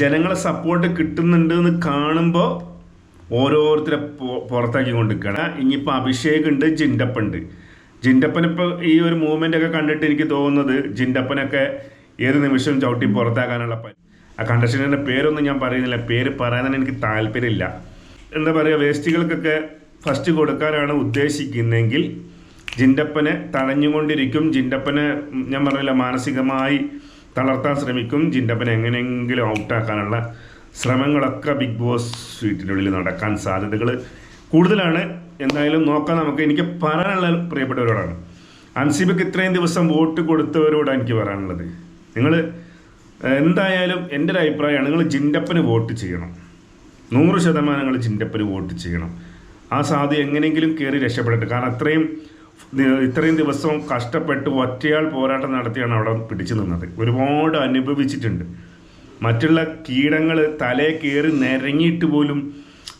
ജനങ്ങളെ സപ്പോർട്ട് കിട്ടുന്നുണ്ട് എന്ന് കാണുമ്പോൾ ഓരോരുത്തരെ പുറത്താക്കി കൊണ്ടിരിക്കുകയാണ് ഇനിയിപ്പോൾ അഭിഷേക് ഉണ്ട് ജിൻഡപ്പുണ്ട് ജിൻഡപ്പൻ ഇപ്പോൾ ഈ ഒരു മൂവ്മെന്റ് ഒക്കെ കണ്ടിട്ട് എനിക്ക് തോന്നുന്നത് ജിൻഡപ്പനൊക്കെ ഏത് നിമിഷവും ചവിട്ടി പുറത്താക്കാനുള്ള ആ കണ്ടസ്റ്റന്റിന്റെ പേരൊന്നും ഞാൻ പറയുന്നില്ല. പേര് പറയാൻ തന്നെ എനിക്ക് താല്പര്യമില്ല. എന്താ പറയുക വേസ്റ്റുകൾക്കൊക്കെ ഫസ്റ്റ് കൊടുക്കാനാണ് ഉദ്ദേശിക്കുന്നതെങ്കിൽ ജിൻഡപ്പനെ തടഞ്ഞുകൊണ്ടിരിക്കും. ജിൻഡപ്പനെ ഞാൻ പറഞ്ഞില്ല മാനസികമായി തളർത്താൻ ശ്രമിക്കും. ജിൻഡപ്പനെ എങ്ങനെയെങ്കിലും ഔട്ടാക്കാനുള്ള ശ്രമങ്ങളൊക്കെ ബിഗ് ബോസ് വീട്ടിനുള്ളിൽ നടക്കാൻ സാധ്യതകൾ കൂടുതലാണ്. എന്തായാലും നോക്കാം നമുക്ക്. എനിക്ക് പറയാനുള്ള പ്രിയപ്പെട്ടവരോടാണ്. അൻസിബക്ക് ഇത്രയും ദിവസം വോട്ട് കൊടുത്തവരോടാണ് എനിക്ക് പറയാനുള്ളത്. നിങ്ങൾ എന്തായാലും എന്റെ ഒരു അഭിപ്രായമാണ് നിങ്ങൾ ജിൻഡപ്പന് വോട്ട് ചെയ്യണം. നൂറ് ശതമാനം നിങ്ങൾ ജിൻഡപ്പന് വോട്ട് ചെയ്യണം. ആ സാധു എങ്ങനെയെങ്കിലും കയറി രക്ഷപ്പെടട്ടെ. കാരണം അത്രയും ഇത്രയും ദിവസം കഷ്ടപ്പെട്ട് ഒറ്റയാൾ പോരാട്ടം നടത്തിയാണ് അവിടെ പിടിച്ചു നിന്നത്. ഒരുപാട് അനുഭവിച്ചിട്ടുണ്ട്. മറ്റുള്ള കീടങ്ങൾ തലയെ കയറി നിരങ്ങിയിട്ട് പോലും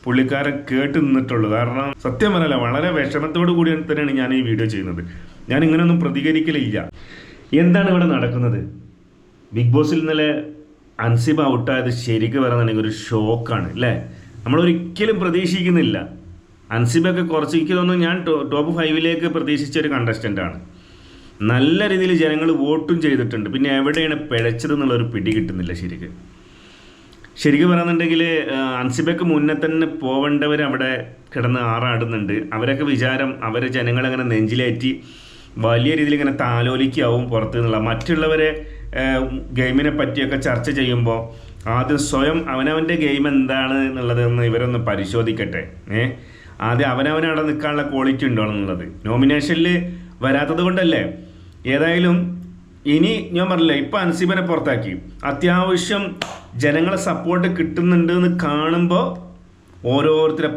പുള്ളിക്കാരൻ കേട്ട് നിന്നിട്ടുള്ളൂ. കാരണം സത്യം പറഞ്ഞല്ല വളരെ വിഷമത്തോടു കൂടി തന്നെയാണ് ഞാൻ ഈ വീഡിയോ ചെയ്യുന്നത്. ഞാൻ ഇങ്ങനെയൊന്നും പ്രതികരിക്കലില്ല. എന്താണ് ഇവിടെ നടക്കുന്നത്? ബിഗ് ബോസിൽ ഇന്നലെ അൻസിബ ഔട്ടായത് ശരിക്കും പറയുന്നുണ്ടെങ്കിൽ ഒരു ഷോക്കാണ് അല്ലേ? നമ്മളൊരിക്കലും പ്രതീക്ഷിക്കുന്നില്ല. അൻസിബൊക്കെ കുറച്ച് എനിക്ക് തോന്നുന്നു ഞാൻ ടോപ്പ് ഫൈവിലേക്ക് പ്രതീക്ഷിച്ച ഒരു കണ്ടസ്റ്റന്റ് ആണ്. നല്ല രീതിയിൽ ജനങ്ങൾ വോട്ടും ചെയ്തിട്ടുണ്ട്. പിന്നെ എവിടെയാണ് പിഴച്ചത് എന്നുള്ളൊരു പിടി കിട്ടുന്നില്ല ശരിക്കും. ശരിക്കും പറയുന്നുണ്ടെങ്കിൽ അൻസിബയ്ക്ക് മുന്നേ തന്നെ പോവേണ്ടവർ അവിടെ കിടന്ന് ആറാടുന്നുണ്ട്. അവരൊക്കെ വിചാരം അവരെ ജനങ്ങളങ്ങനെ നെഞ്ചിലേറ്റി വലിയ രീതിയിൽ ഇങ്ങനെ താലോലിക്കാവും പുറത്തു നിന്നുള്ള. മറ്റുള്ളവരെ ഗെയിമിനെ പറ്റിയൊക്കെ ചർച്ച ചെയ്യുമ്പോൾ ആദ്യം സ്വയം അവനവന്റെ ഗെയിം എന്താണ് എന്നുള്ളതെന്ന് ഇവരൊന്ന് പരിശോധിക്കട്ടെ. ഏ? ആദ്യം അവനവൻ അവിടെ നിൽക്കാനുള്ള ക്വാളിറ്റി ഉണ്ടോ എന്നുള്ളത്. നോമിനേഷനിൽ വരാത്തത് കൊണ്ടല്ലേ? ഏതായാലും ഇനി ഞാൻ പറഞ്ഞില്ല ഇപ്പൊ അൻസിബനെ പുറത്താക്കി. അത്യാവശ്യം ജനങ്ങളെ സപ്പോർട്ട് കിട്ടുന്നുണ്ട് എന്ന് കാണുമ്പോൾ ഓരോരുത്തരെ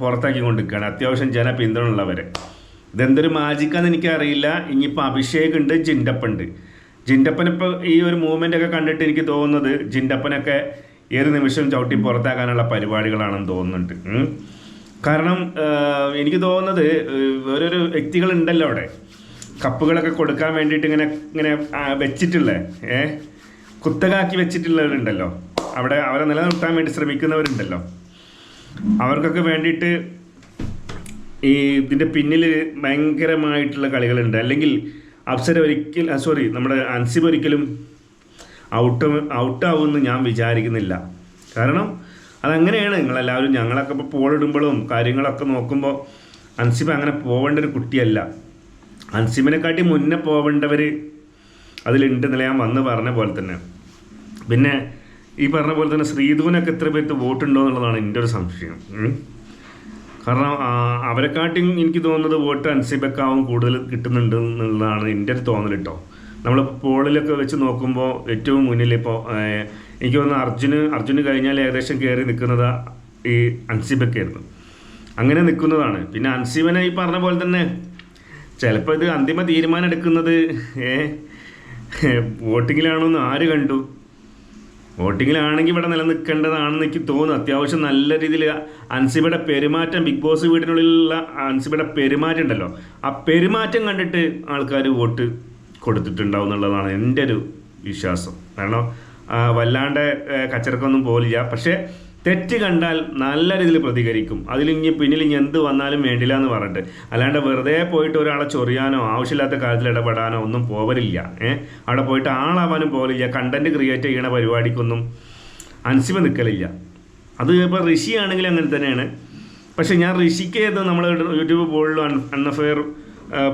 പുറത്താക്കി കൊണ്ടിരിക്കുകയാണ് അത്യാവശ്യം ജന പിന്തുണ ഉള്ളവരെ ഇതെന്തൊരു മാജിക്കാന്ന് എനിക്കറിയില്ല. ഇനിയിപ്പോൾ അഭിഷേക് ഉണ്ട് ജിൻഡപ്പുണ്ട്. ജിൻഡപ്പൻ ഇപ്പോൾ ഈ ഒരു മൂവ്മെന്റ് ഒക്കെ കണ്ടിട്ട് എനിക്ക് തോന്നുന്നത് ജിൻഡപ്പനൊക്കെ ഏത് നിമിഷവും ചവിട്ടി പുറത്താക്കാനുള്ള പരിപാടികളാണെന്ന് തോന്നുന്നുണ്ട്. കാരണം എനിക്ക് തോന്നുന്നത് വേറൊരു വ്യക്തികൾ ഉണ്ടല്ലോ അവിടെ. കപ്പുകളൊക്കെ കൊടുക്കാൻ വേണ്ടിയിട്ട് ഇങ്ങനെ ഇങ്ങനെ വെച്ചിട്ടുള്ള ഏ കുത്തകാക്കി വെച്ചിട്ടുള്ളവരുണ്ടല്ലോ. അവിടെ അവരെ നിലനിർത്താൻ വേണ്ടി ശ്രമിക്കുന്നവരുണ്ടല്ലോ. അവർക്കൊക്കെ വേണ്ടിയിട്ട് ഈ ഇതിന്റെ പിന്നിൽ ഭയങ്കരമായിട്ടുള്ള കളികളുണ്ട്. അല്ലെങ്കിൽ അപ്സര ഒരിക്കൽ സോറി നമ്മുടെ അൻസിബ് ഒരിക്കലും ഔട്ട് ഔട്ടാവുമെന്ന് ഞാൻ വിചാരിക്കുന്നില്ല. കാരണം അതങ്ങനെയാണ് നിങ്ങളെല്ലാവരും ഞങ്ങളൊക്കെ ഇപ്പോൾ പോളിടുമ്പോഴും കാര്യങ്ങളൊക്കെ നോക്കുമ്പോൾ അൻസിമ അങ്ങനെ പോവേണ്ട ഒരു കുട്ടിയല്ല. അൻസിബിനെക്കാട്ടി മുന്നേ പോവേണ്ടവർ അതിലുണ്ട് എന്നല്ല ഞാൻ വന്ന് പറഞ്ഞ പോലെ തന്നെ. പിന്നെ ഈ പറഞ്ഞ പോലെ തന്നെ ശ്രീധുവിനൊക്കെ എത്ര പേർക്ക് വോട്ടുണ്ടോ എന്നുള്ളതാണ് എന്റെ ഒരു സംശയം. കാരണം അവരെക്കാട്ടി എനിക്ക് തോന്നുന്നത് വോട്ട് അൻസിബക്കാവും കൂടുതൽ കിട്ടുന്നുണ്ട് എന്നുള്ളതാണ് എന്റെ ഒരു തോന്നൽ കേട്ടോ നമ്മൾ പോളിലൊക്കെ വെച്ച് നോക്കുമ്പോൾ ഏറ്റവും മുന്നിൽ ഇപ്പോൾ എനിക്ക് തോന്നുന്നു അർജുന് അർജുന് കഴിഞ്ഞാൽ ഏകദേശം കയറി നിൽക്കുന്നത് ഈ അൻസിബൊക്കെ ആയിരുന്നു. അങ്ങനെ നിൽക്കുന്നതാണ്. പിന്നെ അൻസിബനെ ഈ പറഞ്ഞ പോലെ തന്നെ ചിലപ്പോൾ ഇത് അന്തിമ തീരുമാനം എടുക്കുന്നത് ഏ വോട്ടിങ്ങിലാണോ എന്ന് ആര് കണ്ടു? വോട്ടിങ്ങിലാണെങ്കിൽ ഇവിടെ നിലനിൽക്കേണ്ടതാണെന്ന് എനിക്ക് തോന്നുന്നു. അത്യാവശ്യം നല്ല രീതിയിൽ അൻസിബയുടെ പെരുമാറ്റം ബിഗ് ബോസ് വീടിനുള്ളിലുള്ള അൻസിബയുടെ പെരുമാറ്റം ഉണ്ടല്ലോ. ആ പെരുമാറ്റം കണ്ടിട്ട് ആൾക്കാർ വോട്ട് കൊടുത്തിട്ടുണ്ടാവും എന്നുള്ളതാണ് എന്റെ ഒരു വിശ്വാസം. കാരണം വല്ലാണ്ട് കച്ചറക്കൊന്നും പോലില്ല. പക്ഷേ തെറ്റ് കണ്ടാൽ നല്ല രീതിയിൽ പ്രതികരിക്കും. അതിലിഞ്ഞ് പിന്നിൽ ഇനി എന്ത് വന്നാലും വേണ്ടില്ല എന്ന് പറഞ്ഞിട്ട്. അല്ലാണ്ട് വെറുതെ പോയിട്ട് ഒരാളെ ചൊറിയാനോ ആവശ്യമില്ലാത്ത കാര്യത്തിൽ ഇടപെടാനോ ഒന്നും പോവലില്ല. ഏഹ് അവിടെ പോയിട്ട് ആളാവാനും പോലില്ല കണ്ടന്റ് ക്രിയേറ്റ് ചെയ്യണ പരിപാടിക്കൊന്നും അൻസിമ നിൽക്കലില്ല അത് ഇപ്പോൾ ഋഷി അങ്ങനെ തന്നെയാണ്. പക്ഷെ ഞാൻ ഋഷിക്ക് നമ്മൾ യൂട്യൂബ് പോലുള്ള അൺ അൺഅഫെയർ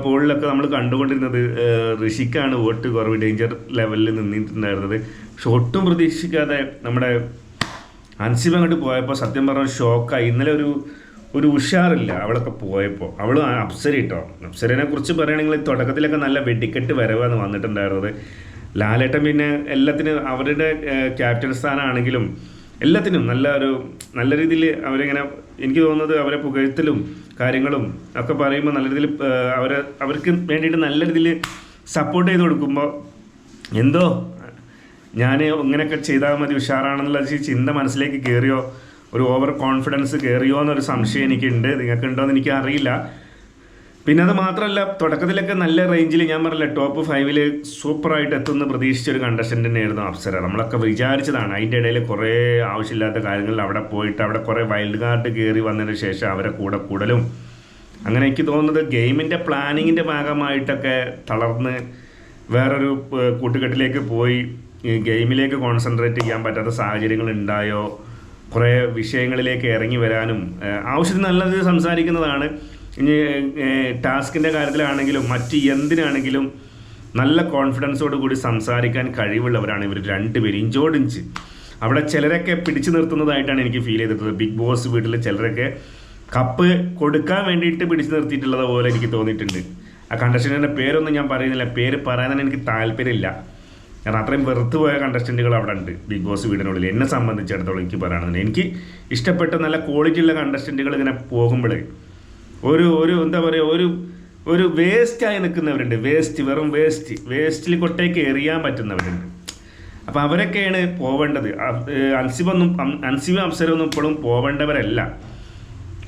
പോളിലൊക്കെ നമ്മൾ കണ്ടുകൊണ്ടിരുന്നത് ഋഷിക്കാണ് വോട്ട് കുറവ് ഡേഞ്ചർ ലെവലിൽ നിന്നിട്ടുണ്ടായിരുന്നത്. പക്ഷെ ഒട്ടും പ്രതീക്ഷിക്കാതെ നമ്മുടെ അൻസിബ് അങ്ങോട്ട് പോയപ്പോൾ സത്യം പറഞ്ഞ ഷോക്കായി. ഇന്നലെ ഒരു ഒരു ഉഷാറില്ല അവളൊക്കെ പോയപ്പോൾ. അവൾ അപ്സര കേട്ടോ അപ്സരനെ കുറിച്ച് പറയുകയാണെങ്കിൽ തുടക്കത്തിലൊക്കെ നല്ല വെടിക്കെട്ട് വരവാണ് വന്നിട്ടുണ്ടായിരുന്നത്. ലാലേട്ടൻ പിന്നെ എല്ലാത്തിനും അവരുടെ ക്യാപ്റ്റൻ സ്ഥാനമാണെങ്കിലും എല്ലാത്തിനും നല്ല ഒരു നല്ല രീതിയിൽ അവരിങ്ങനെ എനിക്ക് തോന്നുന്നത് അവരെ പുകഴ്ത്തലും കാര്യങ്ങളും ഒക്കെ പറയുമ്പോൾ നല്ല രീതിയിൽ അവരെ അവർക്ക് വേണ്ടിയിട്ട് നല്ല രീതിയിൽ സപ്പോർട്ട് ചെയ്ത് കൊടുക്കുമ്പോൾ എന്തോ ഞാൻ ഇങ്ങനെയൊക്കെ ചെയ്താൽ മതി ഉഷാറാണെന്നുള്ള ചിന്ത മനസ്സിലേക്ക് കയറിയോ? ഒരു ഓവർ കോൺഫിഡൻസ് കയറിയോ എന്നൊരു സംശയം എനിക്കുണ്ട്. നിങ്ങൾക്ക് ഉണ്ടോ എന്ന് എനിക്ക് അറിയില്ല പിന്നെ അത് മാത്രമല്ല തുടക്കത്തിലൊക്കെ നല്ല റേഞ്ചിൽ ഞാൻ പറഞ്ഞില്ല ടോപ്പ് ഫൈവിൽ സൂപ്പറായിട്ട് എത്തുന്ന പ്രതീക്ഷിച്ച ഒരു കണ്ടസ്റ്റന്റ് തന്നെയായിരുന്നു അപ്സര. നമ്മളൊക്കെ വിചാരിച്ചതാണ് അതിന്റെ ഇടയിൽ കുറേ ആവശ്യമില്ലാത്ത കാര്യങ്ങളിൽ അവിടെ പോയിട്ട് അവിടെ കുറേ വൈൽഡ് കാർഡ് കയറി വന്നതിന് ശേഷം അവരെ കൂടെ കൂടലും. അങ്ങനെ എനിക്ക് തോന്നുന്നത് ഗെയിമിന്റെ പ്ലാനിങ്ങിന്റെ ഭാഗമായിട്ടൊക്കെ തളർന്ന് വേറൊരു കൂട്ടുകെട്ടിലേക്ക് പോയി ഗെയിമിലേക്ക് കോൺസെൻട്രേറ്റ് ചെയ്യാൻ പറ്റാത്ത സാഹചര്യങ്ങൾ ഉണ്ടായോ കുറേ വിഷയങ്ങളിലേക്ക് ഇറങ്ങി വരാനും ആവശ്യത്തിന് നല്ലത് സംസാരിക്കുന്നതാണ്. ഇനി ടാസ്കിന്റെ കാര്യത്തിലാണെങ്കിലും മറ്റ് എന്തിനാണെങ്കിലും നല്ല കോൺഫിഡൻസോട് കൂടി സംസാരിക്കാൻ കഴിവുള്ളവരാണ് ഇവർ രണ്ടുപേരും ഇഞ്ചോടിഞ്ച് അവിടെ ചിലരൊക്കെ പിടിച്ചു നിർത്തുന്നതായിട്ടാണ് എനിക്ക് ഫീൽ ചെയ്തിട്ടുള്ളത്. ബിഗ് ബോസ് വീട്ടിൽ ചിലരൊക്കെ കപ്പ് കൊടുക്കാൻ വേണ്ടിയിട്ട് പിടിച്ചു നിർത്തിയിട്ടുള്ളത് പോലെ എനിക്ക് തോന്നിയിട്ടുണ്ട്. ആ കണ്ടസ്റ്റന്റിന്റെ പേരൊന്നും ഞാൻ പറയുന്നില്ല. പേര് പറയാൻ തന്നെ എനിക്ക് താല്പര്യമില്ല. കാരണം അത്രയും വെറുത്ത് പോയ കണ്ടസ്റ്റന്റുകൾ അവിടെ ഉണ്ട് ബിഗ് ബോസ് വീടിനുള്ളിൽ. എന്നെ സംബന്ധിച്ചിടത്തോളം എനിക്ക് പറയാനുള്ളത്. എനിക്ക് ഇഷ്ടപ്പെട്ട നല്ല ക്വാളിറ്റി ഉള്ള കണ്ടസ്റ്റന്റുകൾ ഇങ്ങനെ പോകുമ്പോൾ ഒരു ഒരു എന്താ പറയുക ഒരു ഒരു വേസ്റ്റായി നിൽക്കുന്നവരുണ്ട്. വേസ്റ്റ് വെറും വേസ്റ്റ് വേസ്റ്റിൽ കൊട്ടേക്ക് എറിയാൻ പറ്റുന്നവരുണ്ട്. അപ്പോൾ അവരൊക്കെയാണ് പോവേണ്ടത്. അൻസിബൊന്നും അൻസിബും അപ്സരൊന്നും ഇപ്പോഴും പോവേണ്ടവരല്ല.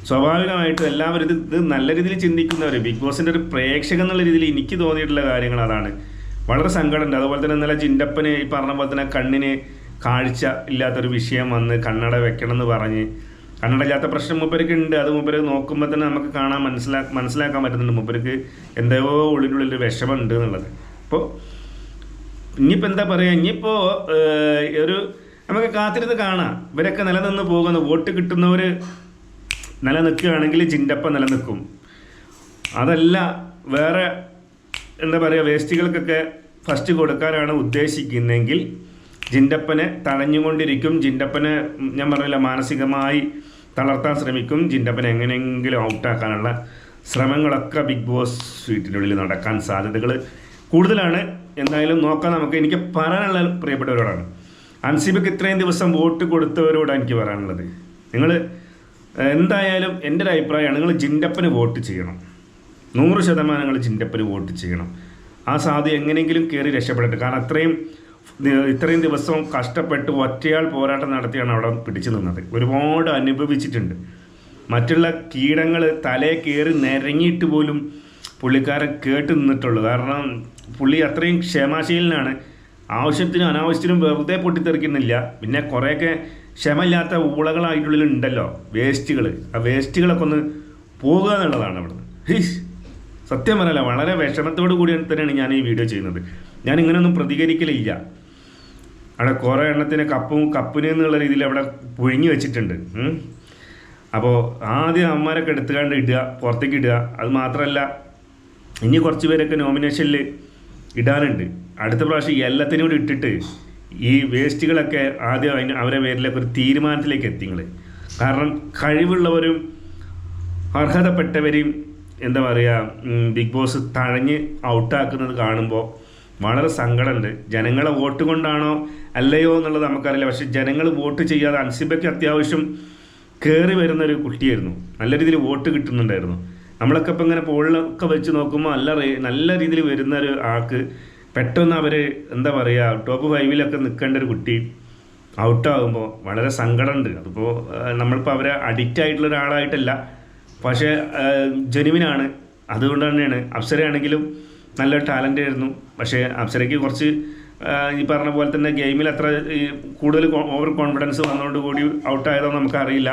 സ്വാഭാവികമായിട്ടും എല്ലാവരും ഇത് ഇത് നല്ല രീതിയിൽ ചിന്തിക്കുന്നവർ ബിഗ് ബോസിന്റെ ഒരു പ്രേക്ഷകൻ എന്നുള്ള രീതിയിൽ എനിക്ക് തോന്നിയിട്ടുള്ള കാര്യങ്ങൾ അതാണ്. വളരെ സങ്കടമുണ്ട്. അതുപോലെ തന്നെ നല്ല ചിന്റപ്പന് ഈ പറഞ്ഞ പോലെ തന്നെ കണ്ണിന് കാഴ്ച ഇല്ലാത്തൊരു വിഷയം വന്ന് കണ്ണട വെക്കണം എന്ന് പറഞ്ഞ് കണ്ണട ഇല്ലാത്ത പ്രശ്നം മൂപ്പർക്ക് ഉണ്ട്. അത് മൂപ്പര് നോക്കുമ്പോൾ തന്നെ നമുക്ക് കാണാൻ മനസ്സിലാ മനസ്സിലാക്കാൻ പറ്റുന്നുണ്ട് മൂപ്പർക്ക് എന്തോ ഉള്ളിനുള്ളിൽ ഒരു വിഷമമുണ്ട് എന്നുള്ളത്. അപ്പോൾ ഇനിയിപ്പോൾ എന്താ പറയുക ഇനിയിപ്പോൾ ഒരു നമുക്ക് കാത്തിരുന്ന് കാണാം. ഇവരൊക്കെ നിലനിന്ന് പോകുന്നു. വോട്ട് കിട്ടുന്നവർ നിലനിൽക്കുകയാണെങ്കിൽ ചിന്റപ്പ നിലനിൽക്കും. അതല്ല വേറെ എന്താ പറയുക വേസ്റ്റുകൾക്കൊക്കെ ഫസ്റ്റ് കൊടുക്കാനാണ് ഉദ്ദേശിക്കുന്നതെങ്കിൽ ജിൻഡപ്പനെ തടഞ്ഞുകൊണ്ടിരിക്കും ജിൻഡപ്പനെ ഞാൻ പറഞ്ഞില്ല മാനസികമായി തളർത്താൻ ശ്രമിക്കും. ജിൻഡപ്പനെ എങ്ങനെയെങ്കിലും ഔട്ടാക്കാനുള്ള ശ്രമങ്ങളൊക്കെ ബിഗ് ബോസ് വീട്ടിനുള്ളിൽ നടക്കാൻ സാധ്യതകൾ കൂടുതലാണ്. എന്തായാലും നോക്കാം നമുക്ക്. എനിക്ക് പറയാനുള്ള പ്രിയപ്പെട്ടവരോടാണ്. അൻസിബക്ക് ഇത്രയും ദിവസം വോട്ട് കൊടുത്തവരോടാണ് എനിക്ക് പറയാനുള്ളത്. നിങ്ങൾ എന്തായാലും എന്റെ ഒരു അഭിപ്രായമാണ് നിങ്ങൾ ജിൻഡപ്പന് വോട്ട് ചെയ്യണം. നൂറ് ശതമാനം നിങ്ങൾ ജിൻഡപ്പന് വോട്ട് ചെയ്യണം. ആ സാധ്യത എങ്ങനെയെങ്കിലും കയറി രക്ഷപ്പെടട്ടെ. കാരണം അത്രയും ഇത്രയും ദിവസവും കഷ്ടപ്പെട്ട് ഒറ്റയാൾ പോരാട്ടം നടത്തിയാണ് അവിടെ പിടിച്ചു നിന്നത്. ഒരുപാട് അനുഭവിച്ചിട്ടുണ്ട്. മറ്റുള്ള കീടങ്ങൾ തലേ കയറി നിരങ്ങിയിട്ട് പോലും പുള്ളിക്കാരൻ കേട്ട് നിന്നിട്ടുള്ളൂ. കാരണം പുള്ളി അത്രയും ക്ഷമാശീലനാണ്. ആവശ്യത്തിനും അനാവശ്യത്തിനും വെറുതെ പൊട്ടിത്തെറിക്കുന്നില്ല. പിന്നെ കുറേയൊക്കെ ക്ഷമയില്ലാത്ത ഊളകളായിട്ടുള്ളിൽ ഉണ്ടല്ലോ വേസ്റ്റുകൾ ആ വേസ്റ്റുകളൊക്കെ ഒന്ന് പോകുക എന്നുള്ളതാണ് അവിടുന്ന്. സത്യം പറയല്ല വളരെ വിഷമത്തോടു കൂടി തന്നെയാണ് ഞാൻ ഈ വീഡിയോ ചെയ്യുന്നത്. ഞാൻ ഇങ്ങനെയൊന്നും പ്രതികരിക്കലില്ല. അവിടെ കുറേ എണ്ണത്തിന് കപ്പും കപ്പിന് എന്നുള്ള രീതിയിൽ അവിടെ പുഴുങ്ങി വെച്ചിട്ടുണ്ട്. അപ്പോൾ ആദ്യം അമ്മമാരൊക്കെ എടുത്തുകൊണ്ട് ഇടുക പുറത്തേക്ക് ഇടുക. അത് മാത്രമല്ല ഇനി കുറച്ച് പേരൊക്കെ നോമിനേഷനിൽ ഇടാനുണ്ട്. അടുത്ത പ്രാവശ്യം എല്ലാത്തിനും കൂടി ഇട്ടിട്ട് ഈ വേസ്റ്റുകളൊക്കെ ആദ്യം അതിന് അവരെ പേരിലൊക്കെ ഒരു തീരുമാനത്തിലേക്ക് എത്തി നിങ്ങൾ കാരണം കഴിവുള്ളവരും അർഹതപ്പെട്ടവരെയും എന്താ പറയുക ബിഗ് ബോസ് തഴഞ്ഞ് ഔട്ടാക്കുന്നത് കാണുമ്പോൾ വളരെ സങ്കടമുണ്ട്. ജനങ്ങളെ വോട്ട് കൊണ്ടാണോ അല്ലയോ എന്നുള്ളത് നമുക്കറിയില്ല. പക്ഷെ ജനങ്ങൾ വോട്ട് ചെയ്യാതെ അൻസിബയ്ക്ക് അത്യാവശ്യം കയറി വരുന്ന ഒരു കുട്ടിയായിരുന്നു. നല്ല രീതിയിൽ വോട്ട് കിട്ടുന്നുണ്ടായിരുന്നു. നമ്മളൊക്കെ ഇപ്പം ഇങ്ങനെ പോളിലൊക്കെ വെച്ച് നോക്കുമ്പോൾ നല്ല നല്ല രീതിയിൽ വരുന്ന ഒരു ആൾക്ക് പെട്ടെന്ന് അവർ എന്താ പറയുക ടോപ്പ് ഫൈവിലൊക്കെ നിൽക്കേണ്ട ഒരു കുട്ടി ഔട്ടാകുമ്പോൾ വളരെ സങ്കടമുണ്ട്. അതിപ്പോൾ നമ്മളിപ്പോൾ അവരെ അഡിക്റ്റ് ആയിട്ടുള്ള ഒരാളായിട്ടല്ല. പക്ഷേ ജെനുവിനാണ് അതുകൊണ്ട് തന്നെയാണ്. അപ്സരയാണെങ്കിലും നല്ല ടാലന്റ് ആയിരുന്നു. പക്ഷേ അപ്സരയ്ക്ക് കുറച്ച് ഈ പറഞ്ഞ പോലെ തന്നെ ഗെയിമിൽ അത്ര കൂടുതൽ ഓവർ കോൺഫിഡൻസ് വന്നതുകൊണ്ട് കൂടി ഔട്ടായതോ നമുക്കറിയില്ല.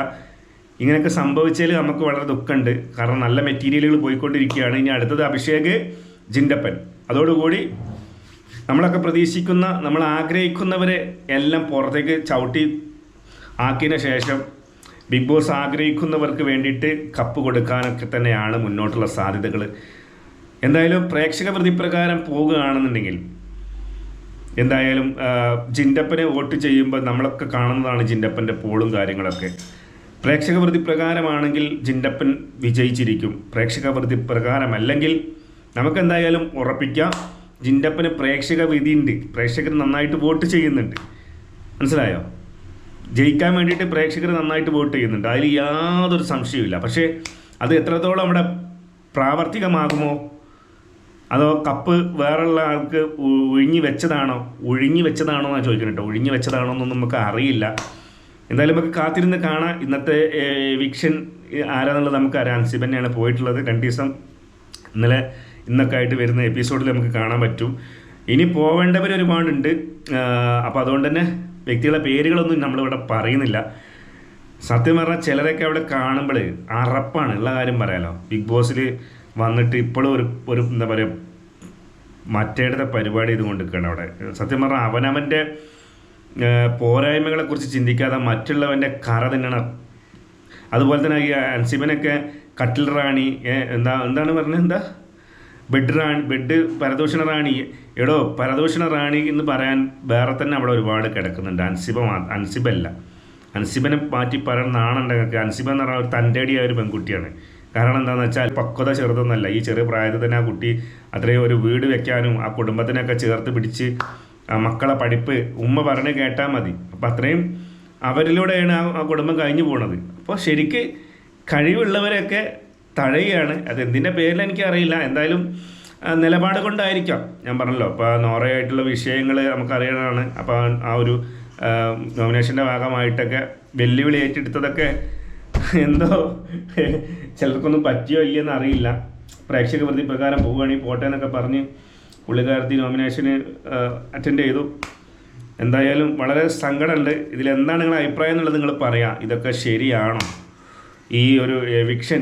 ഇങ്ങനെയൊക്കെ സംഭവിച്ചതിൽ നമുക്ക് വളരെ ദുഃഖമുണ്ട്. കാരണം നല്ല മെറ്റീരിയലുകൾ പോയിക്കൊണ്ടിരിക്കുകയാണ്. ഇനി അടുത്തത് അഭിഷേക് ജിൻഡപ്പൻ. അതോടുകൂടി നമ്മളൊക്കെ പ്രതീക്ഷിക്കുന്ന നമ്മൾ ആഗ്രഹിക്കുന്നവരെ എല്ലാം പുറത്തേക്ക് ചവിട്ടി ആക്കിയതിന് ശേഷം ബിഗ് ബോസ് ആഗ്രഹിക്കുന്നവർക്ക് വേണ്ടിയിട്ട് കപ്പ് കൊടുക്കാനൊക്കെ തന്നെയാണ് മുന്നോട്ടുള്ള സാധ്യതകൾ എന്തായാലും പ്രേക്ഷക പ്രതിപ്രകാരം പോവുകയാണെന്നുണ്ടെങ്കിൽ എന്തായാലും ജിൻഡപ്പനെ വോട്ട് ചെയ്യുമ്പോൾ നമ്മളൊക്കെ കാണുന്നതാണ് ജിൻഡപ്പന്റെ പോളും കാര്യങ്ങളൊക്കെ. പ്രേക്ഷക പ്രതിപ്രകാരമാണെങ്കിൽ ജിൻഡപ്പൻ വിജയിച്ചിരിക്കും. പ്രേക്ഷക പ്രകാരമല്ലെങ്കിൽ നമുക്കെന്തായാലും ഉറപ്പിക്കാം. ജിൻഡപ്പന് പ്രേക്ഷക വിധിയുണ്ട്. പ്രേക്ഷകർ നന്നായിട്ട് വോട്ട് ചെയ്യുന്നുണ്ട്. മനസ്സിലായോ? ജയിക്കാൻ വേണ്ടിയിട്ട് പ്രേക്ഷകർ നന്നായിട്ട് വോട്ട് ചെയ്യുന്നുണ്ട്. അതിൽ യാതൊരു സംശയവുമില്ല. പക്ഷേ അത് എത്രത്തോളം അവിടെ പ്രാവർത്തികമാകുമോ? അതോ കപ്പ് വേറെയുള്ള ആൾക്ക് ഒഴിഞ്ഞു വെച്ചതാണോ? ഒഴിഞ്ഞു വെച്ചതാണോ എന്നാണ് ചോദിക്കുന്നത് കേട്ടോ. ഒഴിഞ്ഞു വെച്ചതാണോ എന്നൊന്നും നമുക്ക് അറിയില്ല. എന്തായാലും നമുക്ക് കാത്തിരുന്ന് കാണാം. ഇന്നത്തെ വിക്ഷൻ ആരാന്നുള്ളത് നമുക്ക് അറിയാം. അൻസിബ് തന്നെയാണ് പോയിട്ടുള്ളത്. രണ്ട് ദിവസം ഇന്നലെ ഇന്നൊക്കെ ആയിട്ട് വരുന്ന എപ്പിസോഡിൽ നമുക്ക് കാണാൻ പറ്റും. ഇനി പോവേണ്ടവർ ഒരുപാടുണ്ട്. അപ്പോൾ അതുകൊണ്ട് തന്നെ വ്യക്തികളുടെ പേരുകളൊന്നും നമ്മളിവിടെ പറയുന്നില്ല. സത്യം പറഞ്ഞാൽ ചിലരൊക്കെ അവിടെ കാണുമ്പോൾ അറപ്പാണ്. ഉള്ള കാര്യം പറയാലോ. ബിഗ് ബോസിൽ വന്നിട്ട് ഇപ്പോഴും ഒരു ഒരു എന്താ പറയുക മറ്റേടത്തെ പരിപാടി ഇത് കൊണ്ടിരിക്കുകയാണ് അവിടെ. സത്യം പറഞ്ഞാൽ അവനവന്റെ പോരായ്മകളെ കുറിച്ച് ചിന്തിക്കാതെ മറ്റുള്ളവന്റെ കറ തന്നെയാണ്. അതുപോലെ തന്നെ ഈ അൻസിബനൊക്കെ കട്ടിൽ റാണി എന്താ എന്താണ് പറഞ്ഞത് എന്താ? ബെഡ് റാണി ബെഡ് പരദൂഷണ റാണി. എടോ പരദൂഷണ റാണി എന്ന് പറയാൻ വേറെ തന്നെ അവിടെ ഒരുപാട് കിടക്കുന്നുണ്ട്. അൻസിബ അൻസിബല്ല. അൻസിബനെ മാറ്റി പറയാൻ നാണുണ്ടെങ്കിൽ അൻസിബ എന്ന് പറഞ്ഞാൽ ഒരു തന്റെടിയായ ഒരു പെൺകുട്ടിയാണ്. കാരണം എന്താണെന്ന് വെച്ചാൽ പക്വത ചെറുതൊന്നല്ല. ഈ ചെറിയ പ്രായത്തിൽ തന്നെ ആ കുട്ടി അത്രയും ഒരു വീട് വെക്കാനും ആ കുടുംബത്തിനൊക്കെ ചേർത്ത് പിടിച്ച് മക്കളെ പഠിപ്പ് ഉമ്മ പറഞ്ഞ് കേട്ടാൽ മതി. അപ്പം അത്രയും അവരിലൂടെയാണ് ആ കുടുംബം കഴിഞ്ഞു പോണത്. അപ്പോൾ ശരിക്ക് കഴിവുള്ളവരെയൊക്കെ തഴയുകയാണ്. അത് എന്തിന്റെ പേരിൽ എനിക്കറിയില്ല. എന്തായാലും നിലപാട് കൊണ്ടായിരിക്കാം. ഞാൻ പറഞ്ഞല്ലോ അപ്പോൾ നോറയായിട്ടുള്ള വിഷയങ്ങൾ നമുക്കറിയണതാണ്. അപ്പോൾ ആ ഒരു നോമിനേഷന്റെ ഭാഗമായിട്ടൊക്കെ വെല്ലുവിളി ഏറ്റെടുത്തതൊക്കെ എന്തോ ചിലർക്കൊന്നും പറ്റിയോ ഇല്ലയെന്ന് അറിയില്ല. പ്രേക്ഷക പ്രതി പ്രകാരം പോവുകയാണെങ്കിൽ പോട്ടെ എന്നൊക്കെ പറഞ്ഞ് പുള്ളിക്കാരത്തി നോമിനേഷന് അറ്റൻഡ് ചെയ്തു. എന്തായാലും വളരെ സങ്കടമുണ്ട്. ഇതിലെന്താണ് നിങ്ങളുടെ അഭിപ്രായം എന്നുള്ളത് നിങ്ങൾ പറയാം. ഇതൊക്കെ ശരിയാണോ? ഈ ഒരു എവിക്ഷൻ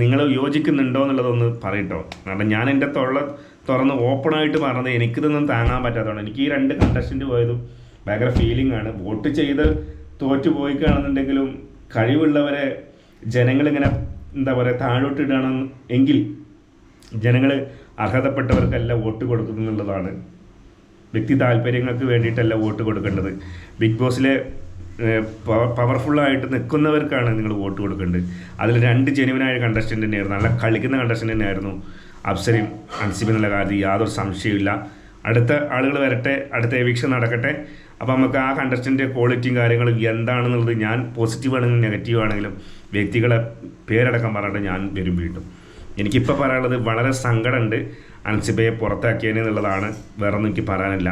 നിങ്ങൾ യോജിക്കുന്നുണ്ടോ എന്നുള്ളതൊന്ന് പറയട്ടോ. കാരണം ഞാൻ എന്റെ തൊള്ള തുറന്ന് ഓപ്പണായിട്ട് പറഞ്ഞത് എനിക്കിതൊന്നും താങ്ങാൻ പറ്റാത്തതാണ്. എനിക്ക് ഈ രണ്ട് കണ്ടസ്റ്റന്റ് പോയതും ഭയങ്കര ഫീലിംഗ് ആണ്. വോട്ട് ചെയ്ത് തോറ്റു പോയി കാണുന്നുണ്ടെങ്കിലും കഴിവുള്ളവരെ ജനങ്ങളിങ്ങനെ എന്താ പറയുക താഴോട്ടിടണം എങ്കിൽ ജനങ്ങൾ അർഹതപ്പെട്ടവർക്കല്ല വോട്ട് കൊടുക്കുന്നു എന്നുള്ളതാണ്. വ്യക്തി താല്പര്യങ്ങൾക്ക് വേണ്ടിയിട്ടല്ല വോട്ട് കൊടുക്കേണ്ടത്. ബിഗ് ബോസിലെ പവർഫുള്ളായിട്ട് നിൽക്കുന്നവർക്കാണ് നിങ്ങൾ വോട്ട് കൊടുക്കേണ്ടത്. അതിൽ രണ്ട് ജെനുവിനായ കണ്ടസ്റ്റന്റ് തന്നെയായിരുന്നു. നല്ല കളിക്കുന്ന കണ്ടസ്റ്റന്റ് തന്നെയായിരുന്നു അപ്സരയും അൻസിബ് എന്നുള്ള കാര്യത്തിൽ യാതൊരു സംശയമില്ല അടുത്ത ആളുകൾ വരട്ടെ അടുത്ത എവിക്ഷൻ നടക്കട്ടെ. അപ്പോൾ നമുക്ക് ആ കണ്ടസ്റ്റന്റെ ക്വാളിറ്റിയും കാര്യങ്ങളും എന്താണെന്നുള്ളത് ഞാൻ പോസിറ്റീവ് ആണെങ്കിലും നെഗറ്റീവ് ആണെങ്കിലും വ്യക്തികളെ പേരടക്കം പറഞ്ഞിട്ട് ഞാൻ വരും വീണ്ടും. എനിക്കിപ്പോൾ പറയാനുള്ളത് വളരെ സങ്കടമുണ്ട് അൻസിബയെ പുറത്താക്കിയതിന് എന്നുള്ളതാണ്. വേറെ ഒന്നും എനിക്ക് പറയാനില്ല.